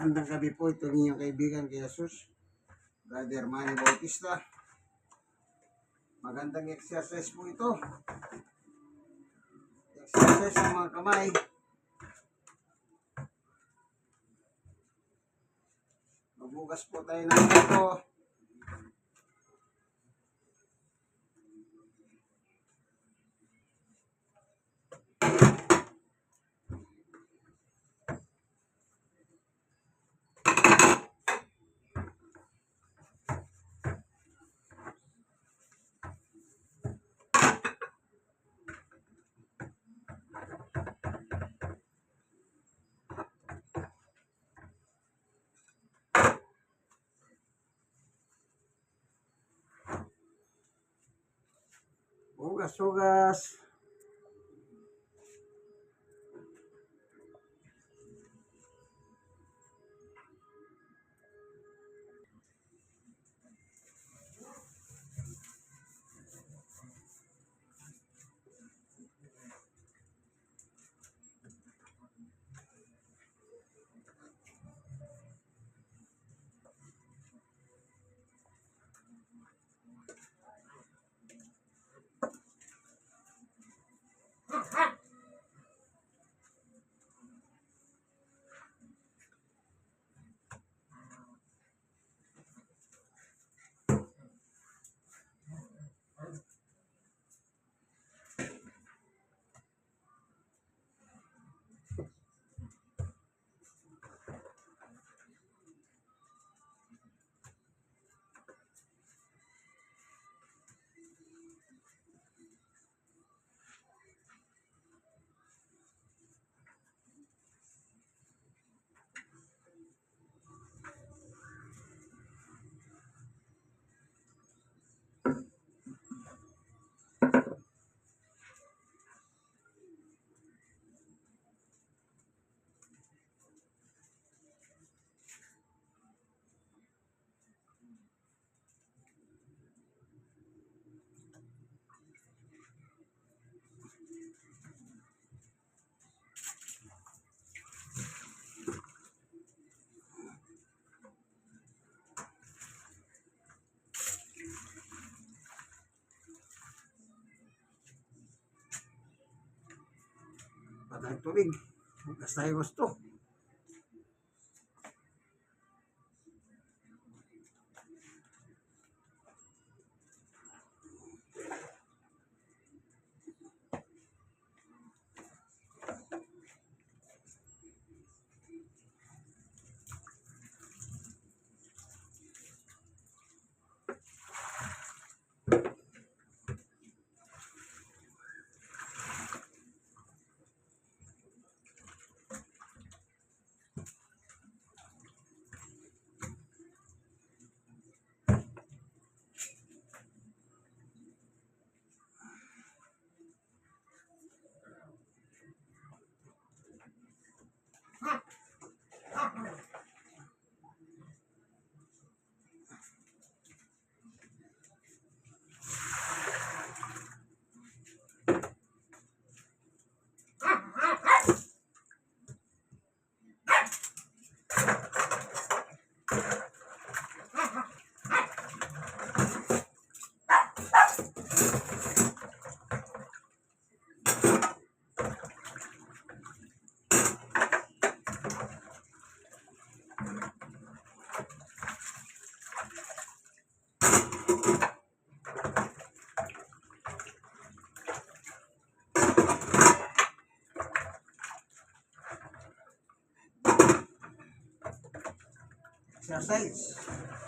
Magandang gabi po. Ito ninyong kaibigan kay Jesus. Brother Manny Bautista. Magandang exercise po ito. Exercise ng mga kamay. Magbugas po tayo ng ito. Ugas, ugas. Patay tubig. Hugas tayo gusto. Exercise.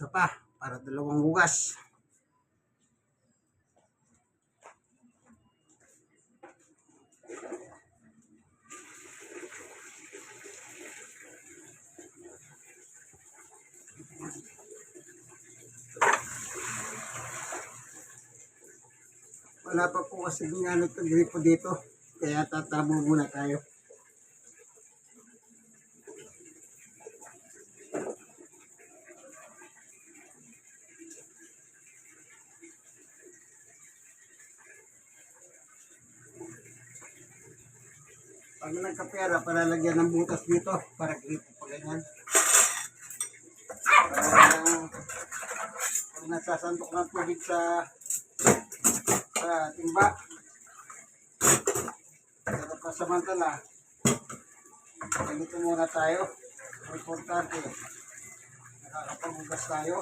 Isa pa, para dalawang hugas. Wala pa po kasi ano ito, gripo dito. Kaya tatabo muna tayo. Pag nagkapera, palalagyan ng butas dito para gripo pa ganyan. Para pag ng tubig sa sa timba. Pero pasamantala, ganito muna tayo. Importante, nakakapaghugas tayo.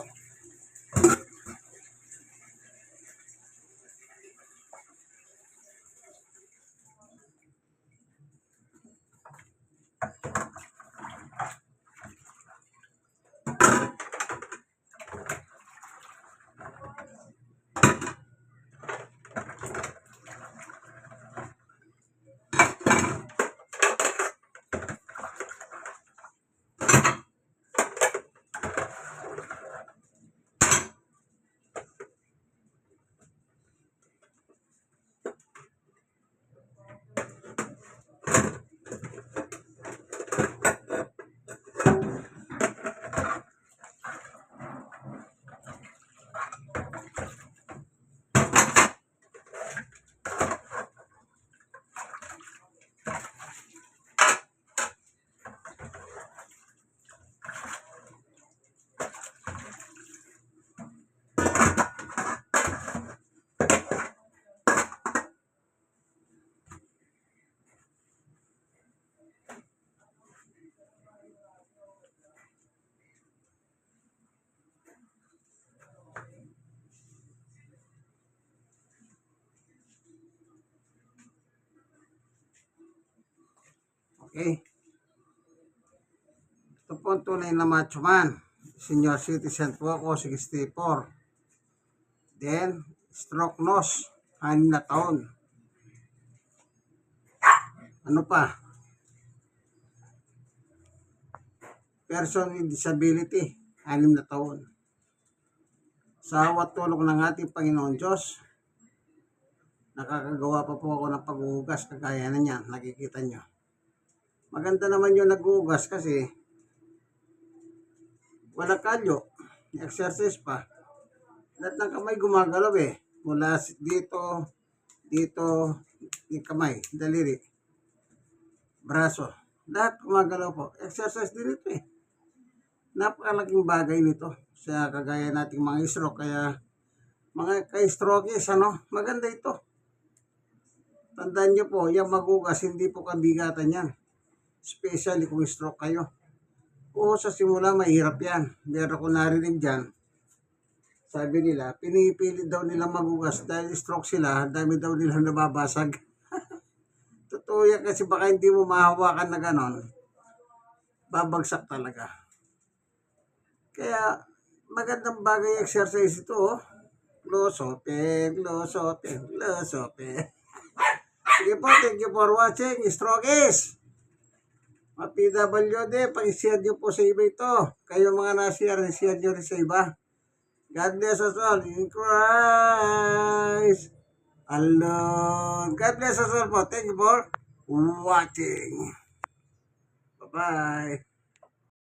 Okay. Ito po ang tunay na macho man. Senior citizen po ako, 64. Then, stroke nose, 6 na taon. Ano pa? Person with disability, 6 na taon. Sa awat tulong ng ating Panginoon Diyos, nakakagawa pa po ako ng paghuhugas kagaya na niyan, nakikita nyo. Maganda naman yung naghuhugas kasi wala kalyo. Exercise pa. Lahat ng kamay gumagalaw eh. Mula dito, dito, yung kamay, daliri, braso. Lahat gumagalaw po. Exercise din ito eh. Napakalaking bagay nito sa kagaya nating mga stroke. Kaya mga kay-strokes, ano, maganda ito. Tandaan nyo po, yung magugas, hindi po kabigatan yan. Especially kung stroke kayo. Oo, sa simula mahirap yan. Meron ko narinig dyan. Sabi nila, pinipilit daw nila magugas dahil stroke sila, dami daw nila nababasag. Totoo yan kasi baka hindi mo mahawakan na ganon. Babagsak talaga. Kaya magandang bagay exercise ito. Oh. Glosope, glosope, glosope. Sige po, thank you for watching. Strokies! Mga PWD, pag-share nyo po sa iba ito. Kayo mga na-share, share nyo rin sa iba. God bless us all in Christ alone. God bless us all po. Thank you for watching. Bye-bye.